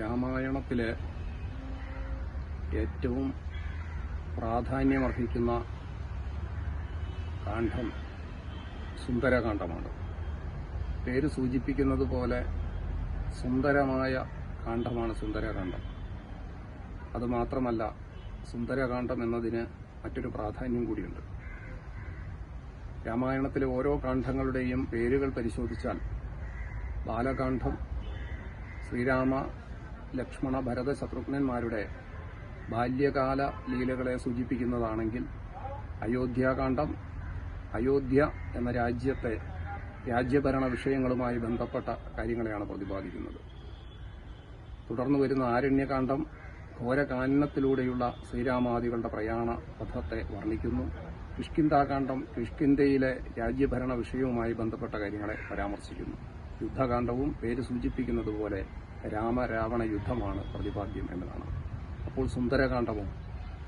രാമായണത്തിലെ ഏറ്റവും പ്രാധാന്യമർഹിക്കുന്ന കാണ്ഡം സുന്ദരകാന്ഡമാണ് പേര് സൂചിപ്പിക്കുന്നത് പോലെ സുന്ദരമായ കാണ്ഡമാണ് സുന്ദരകാന്ഡം അതുമാത്രമല്ല സുന്ദരകാന്ഡം എന്നതിന് മറ്റൊരു പ്രാധാന്യം കൂടിയുണ്ട്. രാമായണത്തിലെ ഓരോ കാണ്ഡങ്ങളുടെയും പേരുകൾ പരിശോധിച്ചാൽ ബാലകാന്ഡം ശ്രീരാമ ലക്ഷ്മണ ഭരത ശത്രുഘ്നന്മാരുടെ ബാല്യകാല ലീലകളെ സൂചിപ്പിക്കുന്നതാണെങ്കിൽ അയോധ്യാകാന്ഡം അയോധ്യ എന്ന രാജ്യത്തെ രാജ്യഭരണ വിഷയങ്ങളുമായി ബന്ധപ്പെട്ട കാര്യങ്ങളെയാണ് പ്രതിപാദിക്കുന്നത്. തുടർന്ന് വരുന്ന ആരണ്യകാന്ഡം ഘോരകാനനത്തിലൂടെയുള്ള ശ്രീരാമാദികളുടെ പ്രയാണ പഥത്തെ വർണിക്കുന്നു. കിഷ്കിന്താകാന്ഡം കിഷ്കിന്തയിലെ രാജ്യഭരണ വിഷയവുമായി ബന്ധപ്പെട്ട കാര്യങ്ങളെ പരാമർശിക്കുന്നു. യുദ്ധകാന്ഡവും പേര് സൂചിപ്പിക്കുന്നത് പോലെ രാമരാവണ യുദ്ധമാണ് പ്രതിപാദ്യം എന്നതാണ്. അപ്പോൾ സുന്ദരകാന്ഡവും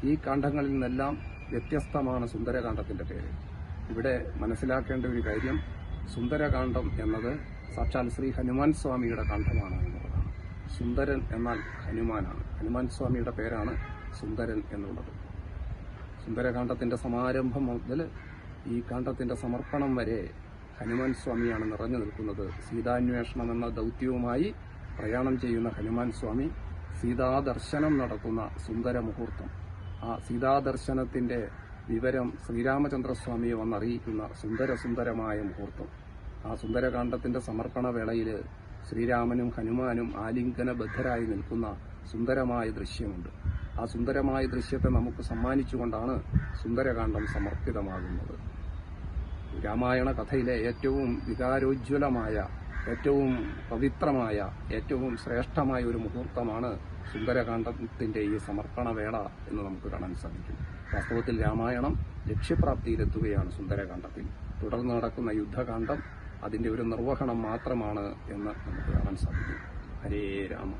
ഈ കാണ്ഡങ്ങളിൽ നിന്നെല്ലാം വ്യത്യസ്തമാണ് സുന്ദരകാന്ഡത്തിന്റെ പേര്. ഇവിടെ മനസ്സിലാക്കേണ്ട ഒരു കാര്യം സുന്ദരകാന്ഡം എന്നത് സാക്ഷാൽ ശ്രീ ഹനുമാൻ സ്വാമിയുടെ കാണ്ഡമാണ് എന്നുള്ളതാണ്. സുന്ദരൻ എന്നാൽ ഹനുമാനാണ്. ഹനുമാൻ സ്വാമിയുടെ പേരാണ് സുന്ദരൻ എന്നുള്ളത്. സുന്ദരകാന്ഡത്തിന്റെ സമാരംഭം മുതൽ ഈ കാണ്ഡത്തിന്റെ സമർപ്പണം വരെ ഹനുമാൻ സ്വാമിയാണ് നിറഞ്ഞു നിൽക്കുന്നത്. സീതാന്വേഷണം എന്ന ദൗത്യവുമായി പ്രയാണം ചെയ്യുന്ന ഹനുമാൻ സ്വാമി സീതാദർശനം നടക്കുന്ന സുന്ദര മുഹൂർത്തം. ആ സീതാദർശനത്തിന്റെ വിവരം ശ്രീരാമചന്ദ്രസ്വാമിയെ വന്നറിയിക്കുന്ന സുന്ദര സുന്ദരമായ മുഹൂർത്തം. ആ സുന്ദരകാന്ഡത്തിന്റെ സമർപ്പണ വേളയിൽ ശ്രീരാമനും ഹനുമാനും ആലിംഗനബദ്ധരായി നിൽക്കുന്ന സുന്ദരമായ ദൃശ്യമുണ്ട്. ആ സുന്ദരമായ ദൃശ്യത്തെ നമുക്ക് സമ്മാനിച്ചുകൊണ്ടാണ് സുന്ദരകാന്ഡം സമർപ്പിതമാകുന്നത്. രാമായണ കഥയിലെ ഏറ്റവും വികാരോജ്വലമായ ഏറ്റവും പവിത്രമായ ഏറ്റവും ശ്രേഷ്ഠമായ ഒരു മുഹൂർത്തമാണ് സുന്ദരകാന്ഡത്തിന്റെ ഈ സമർപ്പണ വേള എന്ന് നമുക്ക് കാണാൻ സാധിക്കും. വാസ്തവത്തിൽ രാമായണം ലക്ഷ്യപ്രാപ്തിയിലെത്തുകയാണ് സുന്ദരകാന്ഡത്തിൽ. തുടർന്ന് നടക്കുന്ന യുദ്ധകാന്ഡം അതിന്റെ ഒരു നിർവഹണം മാത്രമാണ് എന്ന് നമുക്ക് കാണാൻ സാധിക്കും. ഹരേ രാമ.